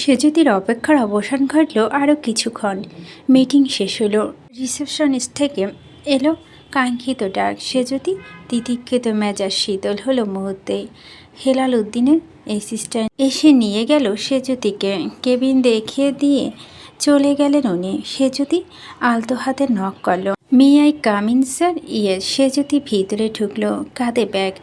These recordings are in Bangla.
সেজুতির অপেক্ষার অবসান ঘটল আরও কিছুক্ষণ। মিটিং শেষ হলো। রিসেপশনিস্ট থেকে এলো কাঙ্ক্ষিত ডাক। সেজুতি তিতিক্ষিত মেজাজ শীতল হলো মুহূর্তে। হেলাল উদ্দিনের অ্যাসিস্ট্যান্ট এসে নিয়ে গেল সেজুতিকে কেবিন দেখিয়ে দিয়ে চলে গেলেন উনি। সেজুতি আলতো হাতে নখ করল। মি আই কামিন স্যার ইয়ে। সেজুতি ভিতরে ঢুকলো। কাঁধে ব্যাগ।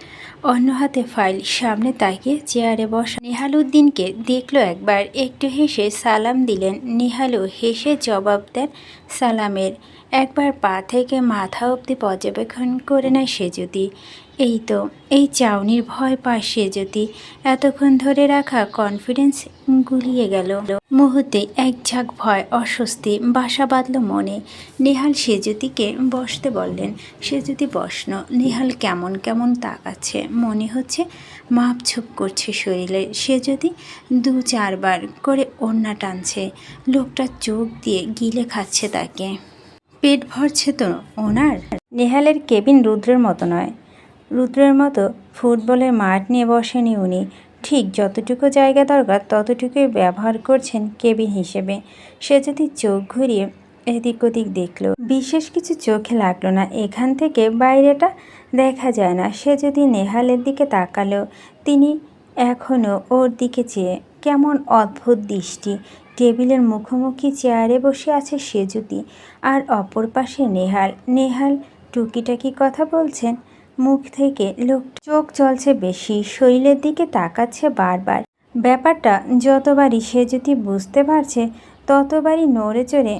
অন্য হাতে ফাইল সামনে তাকিয়ে চেয়ারে বসা নেহালুদ্দিনকে দেখল একবার, একটু হেসে সালাম দিলেন। নেহালু হেসে জবাব দেন, সালামের। একবার পা থেকে মাথা অবধি পর্যবেক্ষণ করে নেয় সেজুতি। এই তো, এই চাউনির ভয় পায় যদি এতক্ষণ ধরে রাখা কনফিডেন্স গুলিয়ে গেল। মুহূর্তে এক ঝাঁক ভয়, অস্বস্তি, বাসা বাঁধল মনে। নেহাল সেজুতিকে বসতে বললেন, সেজুতি বসন, নেহাল কেমন কেমন তাকাচ্ছে মনে হচ্ছে মাপঝোপ করছে শরীরে। সে যদি দু চারবার করে ওড়না টানছে। লোকটা চোখ দিয়ে গিলে খাচ্ছে তাকে। পেট ভরছে তো ওনার? নেহালের কেবিন রুদ্রের মতো নয়। রুদ্রের মতো ফুটবলের মাঠ নিয়ে বসেনি উনি। ঠিক যতটুকু জায়গা দরকার, ততটুকুই ব্যবহার করছেন কেবিন হিসেবে। সে যদি চোখ ঘুরিয়ে এদিক ওদিক দেখল। বিশেষ কিছু চোখে লাগল না। এখান থেকে বাইরেটা দেখা যায় না। সে যদি নেহালের দিকে তাকালো, তিনি এখনও ওর দিকে চেয়ে। কেমন অদ্ভুত দৃষ্টি। টেবিলের মুখোমুখি চেয়ারে বসে আছে সেজুতি আর অপর পাশে নেহাল। নেহাল টুকিটাকি কথা বলছেন। মুখ থেকে লোক চোখ চলছে বেশি, শরীরের দিকে তাকাচ্ছে বারবার। ব্যাপারটা যতবারই সে যদি বুঝতে পারছে, ততবারই নড়ে চড়ে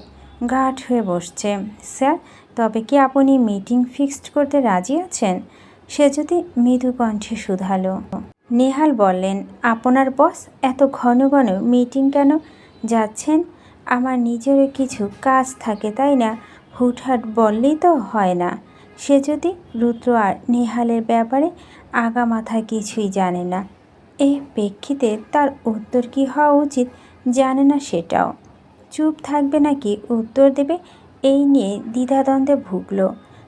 গাঢ় হয়ে বসছে। স্যার, তবে কি আপনি মিটিং ফিক্সড করতে রাজি আছেন? সে যদি মৃদু কণ্ঠে শুধালো। নেহাল বললেন, আপনার বস এত ঘন ঘন মিটিং কেন যাচ্ছেন? আমার নিজেরও কিছু কাজ থাকে, তাই না? হুটহাট বললেই তো হয় না। সে যদি রুদ্র আর নেহালের ব্যাপারে আগা মাথায় কিছুই জানে না এই প্রেক্ষিতে তার উত্তর কী হওয়া উচিত জানে না সেটাও। চুপ থাকবে নাকি উত্তর দেবে এই নিয়ে দ্বিধাদ্বন্দ্বে ভুগল।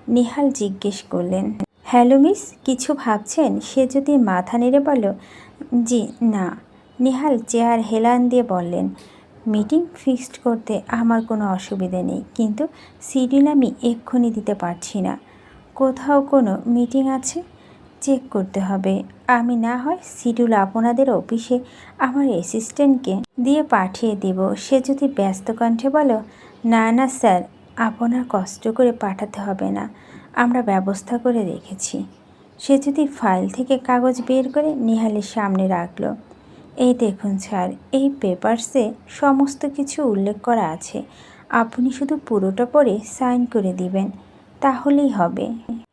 নেহাল জিজ্ঞেস করলেন, হ্যালো মিস, কিছু ভাবছেন? সে যদি মাথা নেড়ে বলল, জি, না। নেহাল চেয়ার হেলান দিয়ে বললেন, মিটিং ফিক্সড করতে আমার কোনো অসুবিধে নেই, কিন্তু সিডিল আমি এক্ষুনি দিতে পারছি না। কোথাও কোনো মিটিং আছে? চেক করতে হবে। আমি না হয় শিডিউল আপনাদের অফিসে আমার অ্যাসিস্ট্যান্টকে দিয়ে পাঠিয়ে দেব। সে যদি ব্যস্ত কণ্ঠে বলো, না না, স্যার, আপনার কষ্ট করে পাঠাতে হবে না। আমরা ব্যবস্থা করে রেখেছি। সে যদি ফাইল থেকে কাগজ বের করে নিহালের সামনে রাখল, এই দেখুন, স্যার, এই পেপারসে সমস্ত কিছু উল্লেখ করা আছে। আপনি শুধু পুরোটা পড়ে সাইন করে দিবেন। তাহলেই হবে।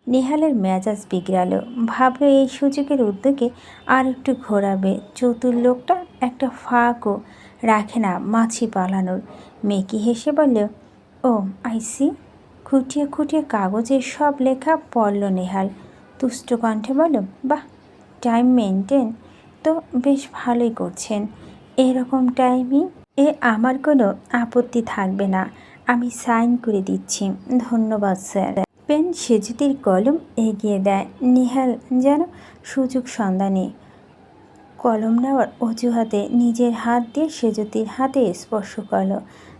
নেহালের মেজাজ বিগড়ালো। ভাবলো এই সুযোগের উদ্যোগে আর একটু ঘোরাবে। চতুর লোকটা একটা ফাঁকও রাখে না মাছি পালানোর। মেকি হেসে বলল, ও আইসি খুঁটিয়ে খুঁটিয়ে কাগজে সব লেখা পড়ল নেহাল। তুষ্ট কণ্ঠে বলল, বাহ, টাইম মেনটেন তো বেশ ভালোই করছেন। এরকম টাইমই এ আমার কোনো আপত্তি থাকবে না। আমি সাইন করে দিচ্ছি। ধন্যবাদ, স্যার। পেন সেজুতির কলম এগিয়ে দেয়। নিহাল যেন সুযোগ সন্ধানে। কলম নেওয়ার অজুহাতে নিজের হাত দিয়ে সেজুতির হাতে স্পর্শ করল।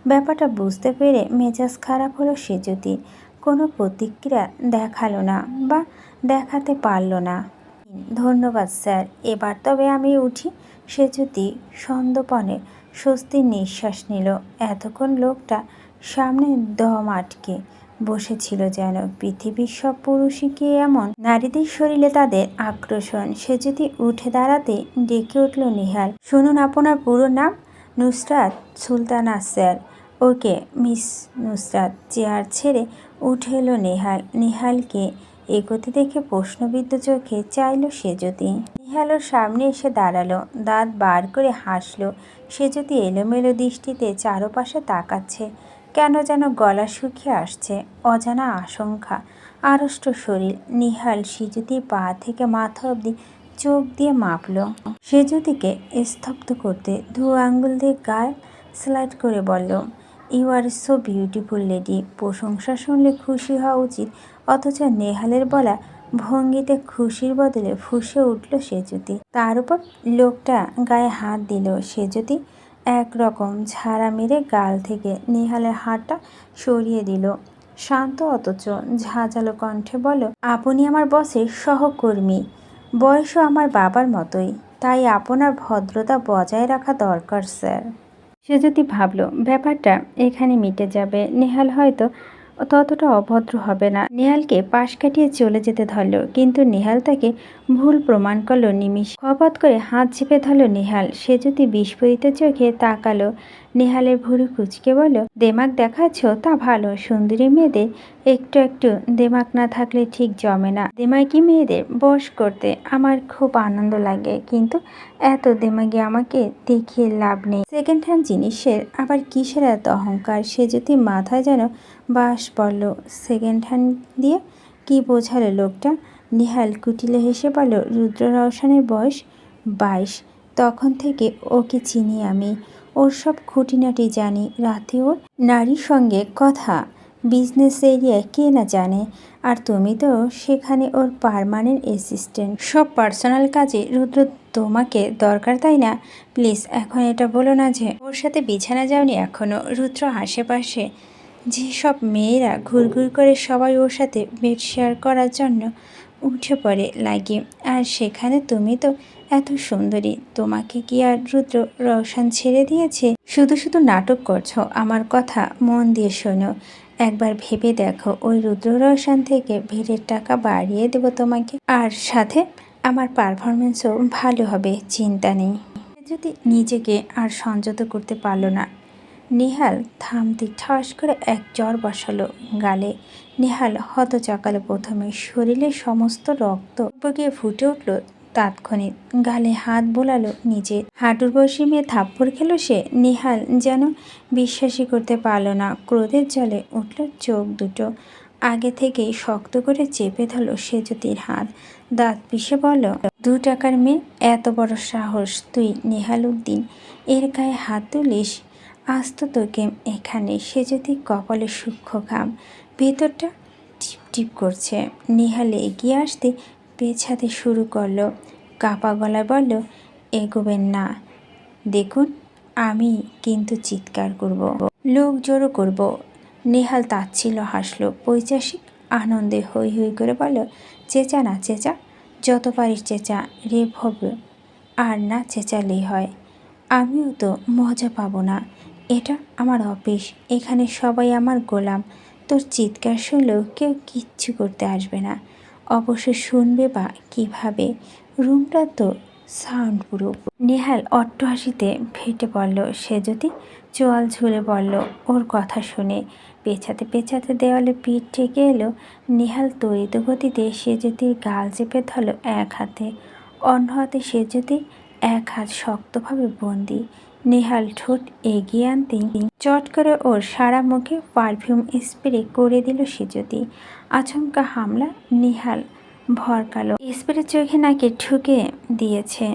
ব্যাপারটা বুঝতে পেরে মেজাজ খারাপ হলো সেজুতির কোনো প্রতিক্রিয়া দেখাল না বা দেখাতে পারল না। ধন্যবাদ, স্যার। এবার তবে আমি উঠি। সেজুতি সন্দপনে স্বস্তির নিঃশ্বাস নিল। এতক্ষণ লোকটা সামনে দম আটকে বসেছিল যেন পৃথিবীর সব পুরুষই কি এমন? নারীদের শরীরে তাদের আক্রোশন। সে যদি উঠে দাঁড়াতে ডেকে উঠল নিহাল শুনুন আপনার পুরো নাম? Nusrat Sultana sir okay, miss Nusrat. Chair ছেড়ে উঠে এলো নেহাল নেহালকে এগোতে দেখে প্রশ্নবিদ্ধ চোখে চাইল সে যদি। নিহাল সামনে এসে দাঁড়াল। দাঁত বার করে হাসলো। সে যদি এলোমেলো দৃষ্টিতে চারপাশে তাকাচ্ছে কেন যেন গলা শুকিয়ে আসছে, অজানা আশঙ্কা। আড়ষ্ট শরীর, নিহাল সিজুতির পা থেকে মাথা অবধি চোখ দিয়ে মাপল। সেজুতিকে স্তব্ধ করতে দু আঙ্গুল দিয়ে গায়ে স্লাইড করে বলল you are so beautiful lady প্রশংসা শুনলে খুশি হওয়া উচিত, অথচ নেহালের বলা ভঙ্গিতে খুশির বদলে ফুসে উঠল সেজুতি। তার উপর লোকটা গায়ে হাত দিল, সেজুতি একরকম ঝাড়া মেরে গাল থেকে নেহালের হাতটা সরিয়ে দিল। শান্ত অথচ ঝাঁঝালো কণ্ঠে বলো আপনি আমার বসের সহকর্মী। বয়সও আমার বাবার মতোই। তাই আপনার ভদ্রতা বজায় রাখা দরকার, স্যার। সে যদি ভাবলো, ব্যাপারটা এখানে মিটে যাবে, নেহাল হয়তো ততটা অভদ্র হবে না। নেহালকে পাশ কাটিয়ে চলে যেতে ধরল, কিন্তু নেহাল তাকে ভুল প্রমাণ করল নিমিষ। খপত করে হাত চেপে ধরল নেহাল। সে যদি বিস্ফোরিত চোখে তাকালো, নেহালের ভুরু কুচকে বলল, দেমাক দেখাচ্ছ? তা ভালো। সুন্দরী মেয়েদের একটু একটু দেমাক না থাকলে ঠিক জমে না। দেমাকি মেয়েদের বস করতে আমার খুব আনন্দ লাগে, কিন্তু এত দেমাগে আমাকে দেখিয়ে লাভ নেই। সেকেন্ড হ্যান্ড জিনিসের আবার কিসের এত অহংকার? সে যদি মাথায় যেন বাস পড়ল। সেকেন্ড হ্যান্ড দিয়ে কি বোঝালো লোকটা? নিহাল কুটিলে হেসে বলল রুদ্র রওশনের বয়স বাইশ। তখন থেকে ওকে চিনি আমি। ওর সব খুঁটিনাটি জানি। রাতে ওর নারীর সঙ্গে কথা। বিজনেস এরিয়ায় কে না জানে। আর তুমি তো সেখানে ওর পার্মানেন্ট অ্যাসিস্ট্যান্ট। সব পার্সোনাল কাজে রুদ্র তোমাকে দরকার, তাই না? প্লিজ, এখন এটা বলো না যে, ওর সাথে বিছানা যাওনি এখনও রুদ্র আশেপাশে যেসব মেয়েরা ঘুরঘুর করে সবাই ওর সাথে বেড শেয়ার করার জন্য উঠে পড়ে লাগে। আর সেখানে তুমি তো এত সুন্দরী, তোমাকে কি আর রুদ্র রওশন ছেড়ে দিয়েছে? শুধু শুধু নাটক করছ, আমার কথা মন দিয়ে শোনো। একবার ভেবে দেখো, ওই রুদ্র রওশন থেকে ভিড়ের টাকা বাড়িয়ে দেবো তোমাকে। আর সাথে আমার পারফরমেন্সও ভালো হবে, চিন্তা নেই। যদি নিজেকে আর সংযত করতে পারল না নেহাল থামতে ঠাস করে এক জ্বর বসালো গালে। নেহাল হতচাকালো প্রথমে শরীরের সমস্ত রক্ত গিয়ে ফুটে উঠল তাৎক্ষণিক। গালে হাত বোলালো নিজে। হাঁটুর বসে মেয়ে থাপ্পড় খেলো সে। নেহাল যেন বিশ্বাসই করতে পারল না। ক্রোধের জলে উঠল চোখ দুটো। আগে থেকেই শক্ত করে চেপে ধরলো সে জ্যোতির হাত। দাঁত পিষে বলল, দু টাকার মেয়ে, এত বড় সাহস তুই, নেহাল উদ্দিন। এর গায়ে হাত তুলিস? আজ তো তোকে এখানে সে যদি কপালে সূক্ষ্ম ঘাম। ভেতরটা টিপ টিপ করছে। নিহালে এগিয়ে আসতে পেছাতে শুরু করল। কাপা গলায় বলল, এগোবেন না। দেখুন, আমি কিন্তু চিৎকার করব। লোক জড়ো করব। নেহাল তাচ্ছিল হাসলো। পৈচাসিক আনন্দে হই হই করে বলল, চেঁচা না, চেঁচা। যত পারিস চেঁচা। রেপ হবে। আর না চেঁচালেই হয়। আমিও তো মজা পাবো না। এটা আমার অফিস, এখানে সবাই আমার গোলাম। তোর চিৎকার শুনলেও কেউ কিচ্ছু করতে আসবে না। অবশ্য শুনবে বা কীভাবে? রুমটা তো সাউন্ড প্রুফ নেহাল অট্টহাসিতে ফেটে পড়ল। সে যদি চোয়াল ঝুলে পড়ল, ওর কথা শুনে। পেছাতে পেছাতে দেওয়ালে পিঠ ঠেকে এলো নেহাল তরিত গতিতে সে যদি গাল চেপে ধরল এক হাতে, অন্য হাতে সে যদি এক হাত শক্তভাবে বন্দি। নেহাল ঠোঁট এগিয়ে আনতে চট করে ওর সারা মুখে পারফিউম স্প্রে করে দিল সে যদি। আচমকা হামলা নেহাল ভরকালো স্প্রে চোখে নাকি ঠুকে দিয়েছে,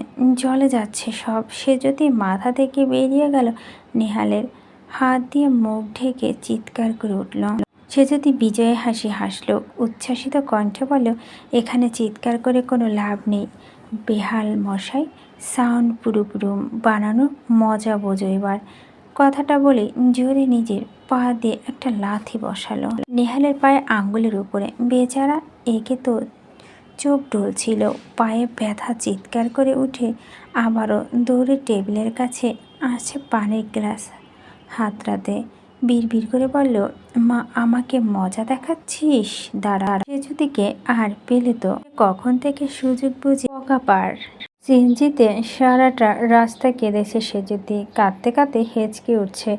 জলে যাচ্ছে সব। সে যদি মাথা থেকে বেরিয়ে গেল, নেহালের হাত দিয়ে মুখ ঢেকে চিৎকার করে উঠল। সে যদি বিজয়ে হাসি হাসলো, উচ্ছ্বাসিত কণ্ঠে বলল, এখানে চিৎকার করে কোনো লাভ নেই, বেহাল মশাই সাউন্ড পুরোপুরো বানানো মজা বোঝো এবার। কথাটা বলে জোরে নিজের পা দিয়ে একটা লাথি বসালো। নেহালের পায়ে আঙ্গুলের উপরে। বেচারা একে তো চোখ ডলছিল, পায়ে ব্যথা চিৎকার করে উঠে আবারও দৌড়ে টেবিলের কাছে আসছে পানির গ্লাস হাতড়াতে। বিড় করে বলল, মা, আমাকে মজা দেখাচ্ছিস? দাঁড়া যদিকে আর পেলে তো। কখন থেকে সুযোগ বুঝে পকা পার। সিএনজিতে সারাটা রাস্তা কেঁদেছে সে যদি। কাঁদতে কাঁদতে হেঁচকে উঠছে।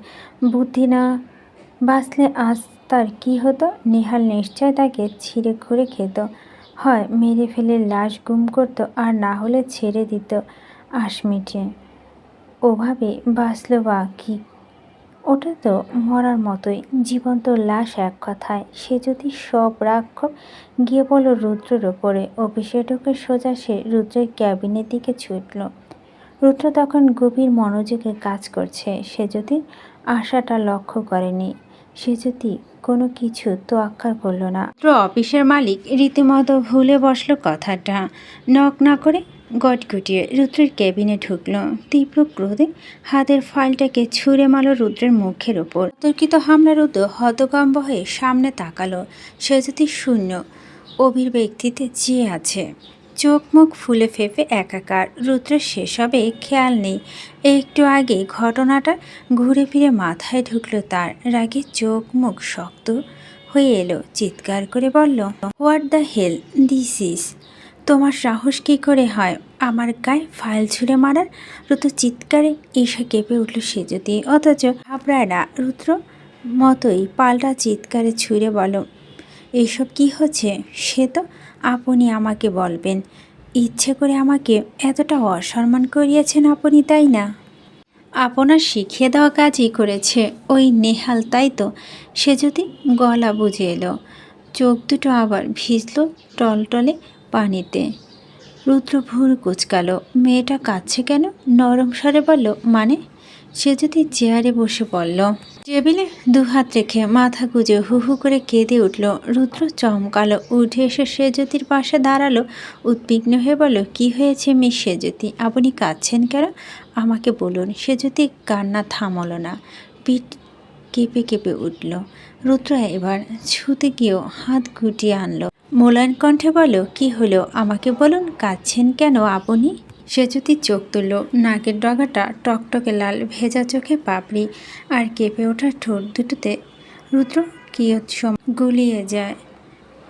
বুদ্ধি না বাঁচলে আজ তার কী হতো? নেহাল নিশ্চয় তাকে ছিঁড়ে ঘুরে খেত। হয় মেরে ফেলে লাশ গুম করতো আর না হলে ছেড়ে দিত। আশ মিটে। ওভাবে বাঁচল বা কি ওটা তো মরার মতোই। জীবন্ত লাশ এক কথায়, সে যদি সব রাক্ষব গিয়ে বলো রুদ্রের ওপরে অফিসে ঢুকে সোজা সে রুদ্রের ক্যাবিনের দিকে ছুটল। রুদ্র তখন গভীর মনোযোগে কাজ করছে, সে যদি আশাটা লক্ষ্য করেনি, সে যদি কোনো কিছু তোয়াক্কার করল না। রুদ্র অফিসের মালিক রীতিমতো ভুলে বসল কথাটা। নক না করে গটগুটিয়ে রুদ্রের কেবিনে ঢুকল। তীব্র ক্রোধে হাতের ফাইলটাকে ছুঁড়ে মারল রুদ্রের মুখের ওপর। তর্কিত হামলা রুদ্র হতকম্ব হয়ে সামনে তাকালো। সে যদি শূন্য অভিব্যক্তিতে চেয়ে আছে। চোখ মুখ ফুলে ফেপে একাকার। রুদ্রের সেসবে খেয়াল নেই। একটু আগে ঘটনাটা ঘুরে ফিরে মাথায় ঢুকলো তার। রাগে চোখ মুখ শক্ত হয়ে এলো। চিৎকার করে বলল what the hell this is তোমার সাহস কী করে হয়? আমার গায়ে ফাইল ছুঁড়ে মারার? রুদ্র চিৎকারে ঈশা কেঁপে উঠল সে যদি, অথচ ঘাবড়ায় না। রুদ্র মতোই পাল্টা চিৎকারে ছুঁড়ে বলো এইসব কি হচ্ছে? সে তো আপনি আমাকে বলবেন। ইচ্ছে করে আমাকে এতটা অসম্মান করিয়েছেন আপনি, তাই না? আপনার শিখিয়ে দেওয়া কাজই করেছে। ওই নেহাল, তাই তো? সে যদি গলা বুঝে এলো, চোখ দুটো আবার ভিজলো টলটলে পানিতে। রুদ্র ভুর কুচকালো, মেয়েটা কাঁদছে কেন? নরম স্বরে বলল মানে? সে যদি চেয়ারে বসে পড়ল টেবিলে দুহাত রেখে মাথা গুজে হু হু করে কেঁদে উঠল। রুদ্র চমকালো, উঠে এসে সেজতির পাশে দাঁড়াল। উদ্বিগ্ন হয়ে বলল, কি হয়েছে মিস সেজতি? আপনি কাঁদছেন কেন? আমাকে বলুন। সেজতি কান্না থামল না। পিঠ কেঁপে কেঁপে উঠল। রুদ্র এবার ছুতে গিয়েও হাত গুটিয়ে আনলো। মোলায়ন কণ্ঠে বলো কি হলো? আমাকে বলুন, কাঁদছেন কেন আপনি? সে যদি চোখ তুলল। নাকের ডগাটা টকটকে লাল, ভেজা চোখে পাপড়ি আর কেঁপে ওঠার ঠোঁট দুটোতে রুদ্র কিয়ৎসম গুলিয়ে যায়।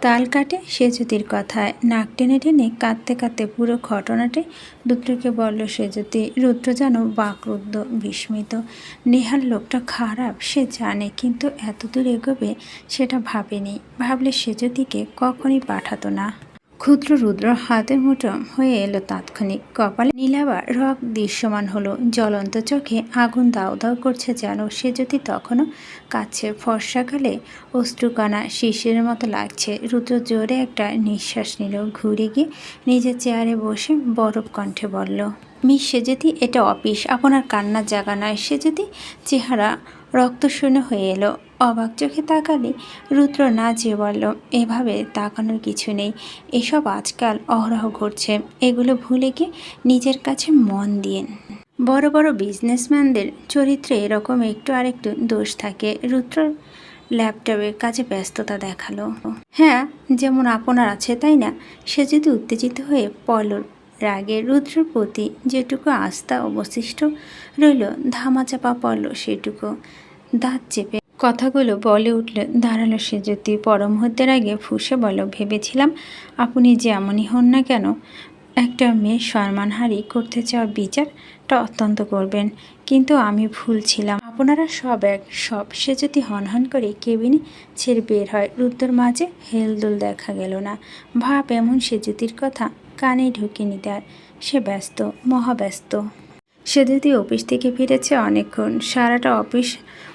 তাল কাটে সেজুতির কথায়। নাক টেনে টেনে কাঁদতে কাঁদতে পুরো ঘটনাটি রুদ্রকে বলল সেজুতি। রুদ্র যেন বাকরুদ্ধ, বিস্মিত। নেহার লোকটা খারাপ, সে জানে, কিন্তু এত দূর এগোবে সেটা ভাবেনি। ভাবলে সেজুতিকে কখনই পাঠাতো না। ক্ষুদ্র রুদ্র হাতের মুঠো হয়ে এলো তাৎক্ষণিক কপালে। নীলাবার রক দৃশ্যমান হলো। জ্বলন্ত চোখে আগুন দাউ দাউ করছে যেন। সে যদি তখনও কাছে ফর্সাকালে অশ্রুকণা শিশিরের মতো লাগছে। রুদ্র জোরে একটা নিঃশ্বাস নিল। ঘুরে গিয়ে নিজের চেয়ারে বসে বরফ কণ্ঠে বলল, মিস যদি এটা অফিস, আপনার কান্নার জায়গা নয়। সে যদি চেহারা রক্তশূন্য হয়ে এলো। অবাক চোখে তাকালে রুদ্র না যে বলল, এভাবে তাকানোর কিছু নেই। এসব আজকাল অহরহ ঘটছে। এগুলো ভুলে গিয়ে নিজের কাছে মন দিন। বড় বড় বিজনেসম্যানদের চরিত্রে এরকম একটু আরেকটু দোষ থাকে। রুদ্র ল্যাপটপের কাছে ব্যস্ততা দেখাল। হ্যাঁ যেমন আপনার আছে, তাই না? সে যদি উত্তেজিত হয়ে পলর রাগে রুদ্রের প্রতি যেটুকু আস্থা অবশিষ্ট রইল, ধামাচাপা পড়ল সেটুকু। দাঁত চেপে কথাগুলো বলে উঠলে দাঁড়াল সে যদি পরমুহূর্তের আগে ফুসে বলো, ভেবেছিলাম আপনি যেমনই হন না কেন, একটা মেয়ে সম্মানহারি করতে চাওয়া বিচারটা অত্যন্ত করবেন। কিন্তু আমি ভুল ছিলাম। আপনারা সব এক, সব সে যদি হনহন করে কেবিনে ছেড়ে বের হয়। রুদ্রর মাঝে হেলদোল দেখা গেল না। ভাব এমন সে জ্যোতির কথা কানে ঢুকিনি তার। সে ব্যস্ত, মহাব্যস্ত। সে যদি অফিস থেকে ফিরেছে অনেকক্ষণ, সারাটা অফিস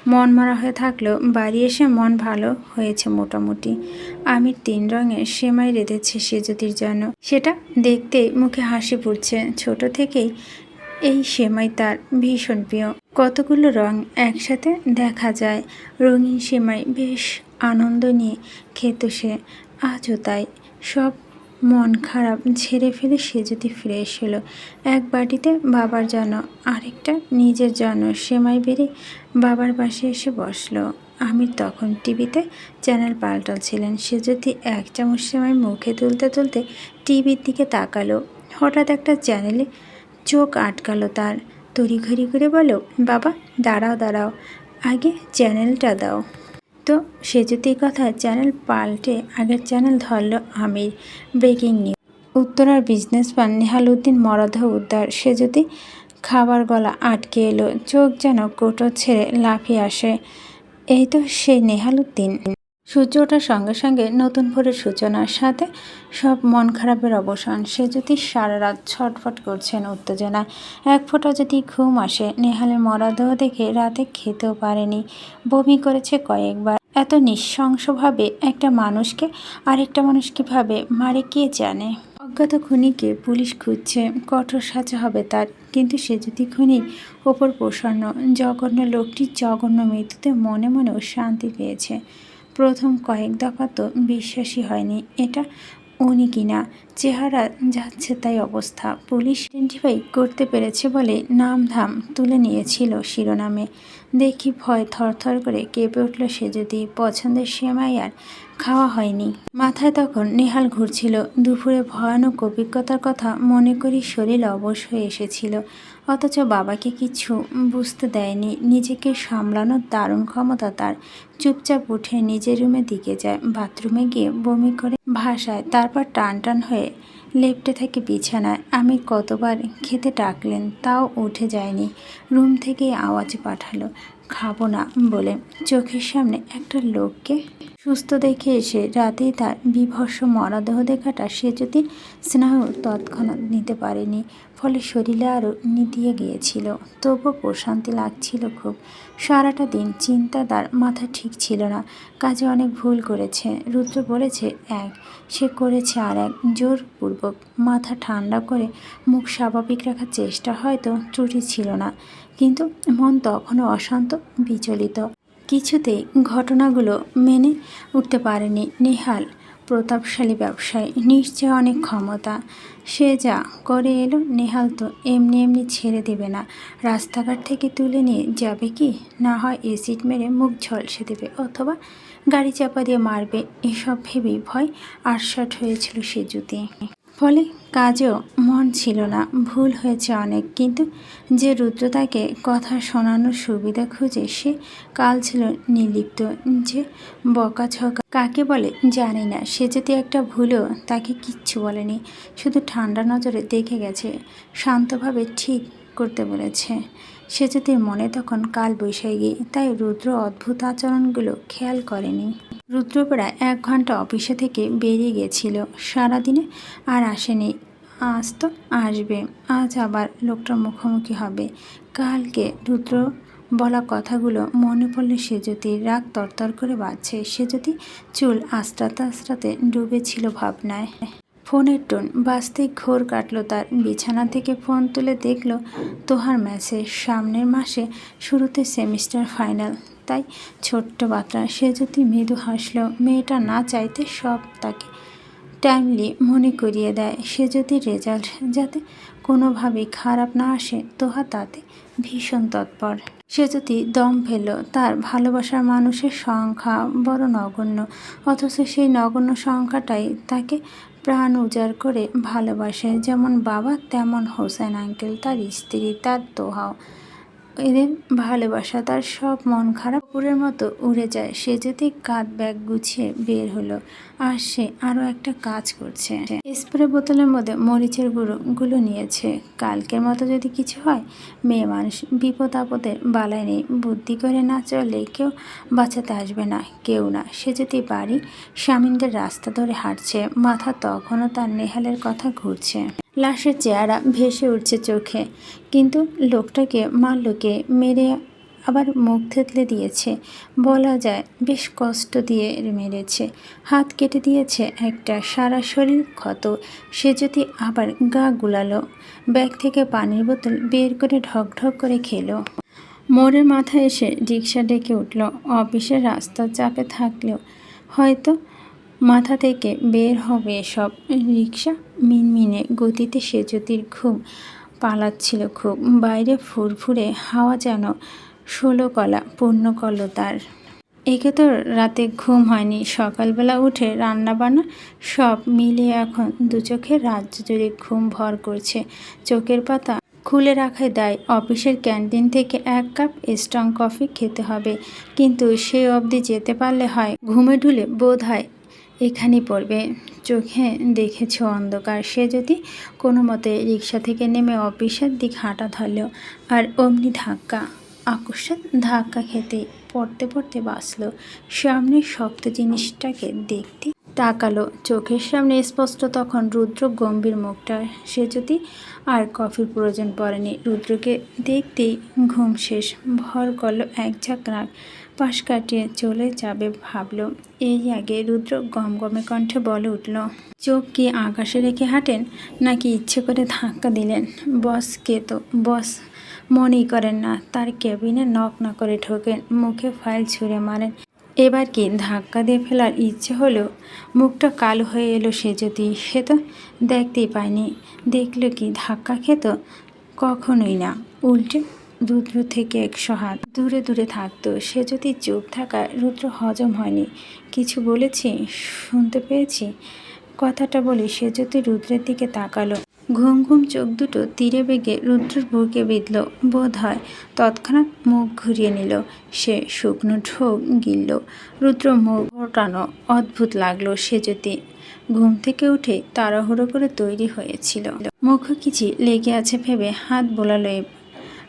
মন মারা হয়ে থাকলেও বাড়ি এসে মন ভালো হয়েছে মোটামুটি। আমি তিন রঙের সেমাই রেঁধেছে সেজতির জন্য সেটা দেখতে মুখে হাসি ফুটছে। ছোট থেকেই এই সেমাই তার ভীষণ প্রিয়। কতগুলো রং একসাথে দেখা যায়। রঙিন সেমাই বেশ আনন্দ নিয়ে খেত সে। আজও তাই। সব মন খারাপ ঝেড়ে ফেলে সে যদি ফ্রেশ হলো এক বাটিতে বাবার জন্য আরেকটা নিজের জন্য সেমাই বেড়ে বাবার পাশে এসে বসল। আমির তখন টিভিতে চ্যানেল পাল্টাচ্ছিলেন। সে যদি এক চামচ সেমাই মুখে তুলতে তুলতে টিভির দিকে তাকালো, হঠাৎ একটা চ্যানেলে চোখ আটকালো তার। তড়িঘড়ি করে বলো বাবা, দাঁড়াও দাঁড়াও, আগে চ্যানেলটা দাও। তো সে যদি কথা চ্যানেল পাল্টে আগের চ্যানেল ধরল আমির, ব্রেকিং নিউজ। উত্তরার বিজনেসম্যান নেহাল উদ্দিন মরদেহ উদ্ধার। সেজুতি খাবার গলা আটকে এলো, চোখ যেন কোটো ছেড়ে লাফিয়ে আসে, এই তো সেই নেহালউদ্দিন। সূর্য ওঠার সঙ্গে সঙ্গে নতুন ভোরের সূচনার সাথে সব মন খারাপের অবসান। সে যদি সারা রাত ছটফট করছেন উত্তেজনা এক ফোঁটা যদি ঘুম আসে, নেহালের মরাদেহ দেখে রাতে খেতেও পারেনি। বমি করেছে কয়েকবার। এত নিঃশংসভাবে একটা মানুষকে আরেকটা মানুষ কীভাবে মারে কে জানে? অজ্ঞাত খুনিকে পুলিশ খুঁজছে, কঠোর সাজা হবে তার। কিন্তু সে যদি খুনি, ওপর প্রসন্ন, জঘন্য লোকটির জঘন্য মৃত্যুতে মনে মনেও শান্তি পেয়েছে। প্রথম কয়েক দফা তো বিশ্বাসই হয়নি, এটা উনি কিনা। চেহারা যাচ্ছে তাই অবস্থা। পুলিশ আইডেন্টিফাই করতে পেরেছে বলে নাম ধাম তুলে নিয়েছিল শিরোনামে। দেখি ভয় থরথর করে কেঁপে উঠল সে যদি। পছন্দের সেমাই আর খাওয়া হয়নি। মাথায় তখন নেহাল ঘুরছিল। দুপুরে ভয়ানক অভিজ্ঞতার কথা মনে করি শরীর অবশ হয়ে এসেছিল। অথচ বাবাকে কিছু বুঝতে দেয়নি। নিজেকে সামলানোর দারুণ ক্ষমতা তার। চুপচাপ উঠে নিজের রুমে দিকে যায়। বাথরুমে গিয়ে বমি করে ভাসায়। তারপর টান টান হয়ে লেপটে থাকে বিছানায়। আমি কতবার খেতে ডাকলেন, তাও উঠে যায়নি। রুম থেকে আওয়াজ পাঠালো। খাব না বলে চোখের সামনে একটা লোককে সুস্থ দেখে এসে রাতেই তার বিভৎস মরদেহ দেখাটা সে যদি স্নেহ তৎক্ষণাৎ নিতে পারেনি, ফলে শরীরে আরও নিতিয়ে গিয়েছিল। তবুও প্রশান্তি লাগছিল খুব। সারাটা দিন চিন্তা তার মাথা ঠিক ছিল না। কাজে অনেক ভুল করেছে, রুদ্র বলেছে এক, সে করেছে আর এক জোরপূর্বক। মাথা ঠান্ডা করে মুখ স্বাভাবিক রাখার চেষ্টা হয়তো ত্রুটি ছিল না। কিন্তু মন তখনও অশান্ত, বিচলিত। কিছুতেই ঘটনাগুলো মেনে উঠতে পারেনি নেহাল, প্রতাপশালী ব্যবসায়ী। নিশ্চয় অনেক ক্ষমতা। সে যা করে এলো, নেহাল তো এমনি এমনি ছেড়ে দেবে না। রাস্তাঘাট থেকে তুলে নিয়ে যাবে কি? না হয় এসিড মেরে মুখ ঝলসে দেবে অথবা গাড়ি চাপা দিয়ে মারবে। এসব ভেবেই ভয় আটসাট হয়েছিল সে জুতি। ফলে কাজেও ছিল না, ভুল হয়েছে অনেক। কিন্তু যে রুদ্র তাকে কথা শোনানোর সুবিধা খুঁজে, সে কাল ছিল নির্লিপ্ত। যে বকাঝকা কাকে বলে জানি না, সে যদি একটা ভুলও তাকে কিচ্ছু বলেনি, শুধু ঠান্ডা নজরে দেখে গেছে, শান্তভাবে ঠিক করতে বলেছে। সে যদি মনে তখন কাল বৈশাখী, তাই রুদ্র অদ্ভুত আচরণগুলো খেয়াল করেনি। রুদ্র প্রায় এক ঘণ্টা অফিসে থেকে বেরিয়ে গেছিল। সারাদিনে আর আসেনি। আজ তো আসবে, আজ আবার লোকটার মুখোমুখি হবে। কালকে রুদ্র বলা কথাগুলো মনে পড়লে সে যদি রাগ তরতর করে বাজছে সে যদি চুল আস্রাতে আস্রাতে ডুবেছিল ভাবনায়। ফোনের টোন বাজতে ঘোর কাটলো তার, বিছানা থেকে ফোন তুলে দেখল তোহার মেসেজ, সামনের মাসে শুরুতে সেমিস্টার ফাইনাল। তাই ছোট্ট বাচ্চা সে যদি মৃদু হাসলো, মেয়েটা না চাইতে সব তাকে টাইমলি মনে করিয়ে দেয়। সে যদি রেজাল্ট যাতে কোনোভাবেই খারাপ না আসে, তোহা তাতে ভীষণ তৎপর। সে যদি দম ফেলল তার ভালোবাসার মানুষের সংখ্যা বড় নগণ্য, অথচ সেই নগণ্য সংখ্যাটাই তাকে প্রাণ উজাড় করে ভালোবাসে। যেমন বাবা, তেমন হোসেন আঙ্কেল, তার স্ত্রী, তার দোহাও এদের ভালোবাসা, তার সব মন খারাপ পুরের মতো উড়ে যায়। সে যদি কাঁধ ব্যাগ গুছিয়ে বের হলো আর সে আরও একটা কাজ করছে। স্প্রে বোতলের মধ্যে মরিচের গুঁড়ো গুলো নিয়েছে। কালকের মতো যদি কিছু হয়, মেয়ে মানুষ বিপদ আপদে বালায় নেই। বুদ্ধি করে না চললে কেউ বাঁচাতে আসবে না, কেউ না। সে যদি বাড়ি স্বামীনদের রাস্তা ধরে হাঁটছে, মাথা তখনও তার নেহালের কথা ঘুরছে। লাশের চেহারা ভেসে উঠছে চোখে। কিন্তু লোকটাকে মারলোকে মেরে আবার মুখ থেতলে দিয়েছে। বলা যায় বেশ কষ্ট দিয়ে মেরেছে। হাত কেটে দিয়েছে একটা সারা শরীর ক্ষত। সে যদি আবার গা গুলালো, ব্যাগ থেকে পানির বোতল বের করে ঢক ঢক করে খেলো। মোড়ের মাথায় এসে রিক্সা ডেকে উঠল। অফিসের রাস্তা চাপে থাকলেও হয়তো মাথা থেকে বের হবে সব রিক্সা মিনমিনে গতিতে সেজতির ঘুম পালাচ্ছিল খুব। বাইরে ফুরফুরে হাওয়া যেন ষোলো কলা, পূর্ণ করল তার। একে তো রাতে ঘুম হয়নি। সকালবেলা উঠে রান্না বান্না সব মিলিয়ে এখন দু চোখে রাজ্য জুড়ে ঘুম ভর করছে। চোখের পাতা খুলে রাখায় দায়। অফিসের ক্যান্টিন থেকে এক কাপ স্ট্রং কফি খেতে হবে। কিন্তু সে অবধি যেতে পারলে হয়। ঘুমে ঢুলে বোধ হয় এখানেই পড়বে। চোখে দেখেছ অন্ধকার। সে যদি কোনো মতে রিক্সা থেকে নেমে অফিসের দিক হাঁটা ধরল আর অমনি ধাক্কা আকস্মাত ধাক্কা খেতে পড়তে পড়তে বাঁচল। সামনে শক্ত জিনিসটাকে দেখতে তাকালো। চোখের সামনে স্পষ্ট তখন রুদ্র গম্ভীর মুখটা। সে যদি আর কফির প্রয়োজন পড়েনি। রুদ্রকে দেখতেই ঘুম শেষ। ভর করল এক ঝাঁক পাশ কাটিয়ে চলে যাবে ভাবল। এই আগে রুদ্র গমগমে কণ্ঠে বলে উঠল, চোখ কি আকাশে রেখে হাঁটেন, নাকি ইচ্ছে করে ধাক্কা দিলেন? বস কে তো, বস, মনেই করেন না, তার কেবিনে নক না করে ঢোকেন, মুখে ফাইল ছুঁড়ে মারেন। এবার কি ধাক্কা দিয়ে ফেলার ইচ্ছে হলো? মুখটা কালো হয়ে এলো সে যদি, সে তো দেখতেই পায়নি। দেখল কি ধাক্কা খেত? কখনোই না। উল্টে রুদ্র থেকে একশো হাত দূরে দূরে থাকতো। সে যদি চুপ থাকায় রুদ্র হজম হয়নি। কিছু বলেছি? শুনতে পেয়েছি। কথাটা বলে সে যদি রুদ্রের দিকে তাকালো। ঘুম ঘুম চোখ দুটো তীরে বেগে রুদ্রের বুকে বিঁধল। বোধ হয় তৎক্ষণাৎ মুখ ঘুরিয়ে নিল। সে শুকনো ঢোক গিলল। রুদ্র মুখ ওঠানো অদ্ভুত লাগল। সে যদি ঘুম থেকে উঠে তাড়াহুড়ো করে তৈরি হয়েছিল। মুখ কিছু লেগে আছে ভেবে হাত বোলালো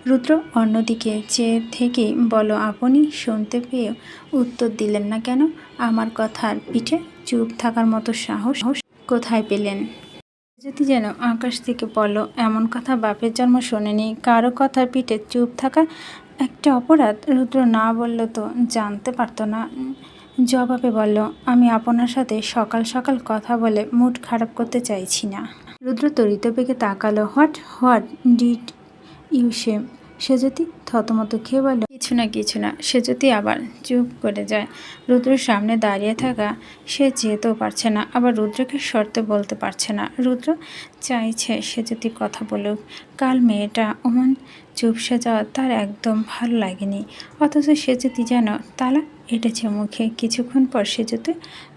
রুদ্র অন্যদিকে চেয়ে থেকেই বলো, আপনি শুনতে পেয়ে উত্তর দিলেন না কেন? আমার কথার পিঠে চুপ থাকার মতো সাহস কোথায় পেলেন? যদি যেন আকাশ থেকে বলো, এমন কথা বাপের জন্ম শোনেনি। কারও কথার পিঠে চুপ থাকা একটা অপরাধ? রুদ্র না বলল তো জানতে পারতো না। জবাবে বলল, আমি আপনার সাথে সকাল সকাল কথা বলে মুড খারাপ করতে চাইছি না। রুদ্র তরিত বেগে তাকালো। What? What did you say যদি থতমত খেয়ে বলল কিছু না কিছু না। সে যদি আবার চুপ করে যায়, রুদ্রের সামনে দাঁড়িয়ে থাকা সে যেতেও পারছে না। আবার রুদ্রকে শর্তে বলতে পারছে না। রুদ্র চাইছে সে যদি কথা বলুক। কাল মেয়েটা অমন চুপসে যাওয়া তার একদম ভালো লাগেনি। অথচ সে যদি যেন তালা এঁটেছে মুখে, কিছুক্ষণ পর সে যদি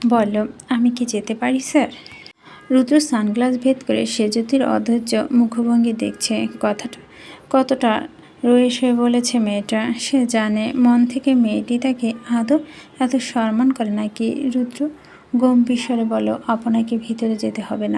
বলল, আমি কি যেতে পারি, স্যার? রুদ্র সানগ্লাস ভেদ করে সেজতির অধৈর্য মুখভঙ্গি দেখছে কথাটা। কতটা রয়েছে বলেছে মেয়েটা? সে জানে মন থেকে মেয়েটি তাকে আদৌ এত সম্মান করে নাকি? রুদ্র গম্ভীর স্বরে বলো আপনাকে ভিতরে যেতে হবে না।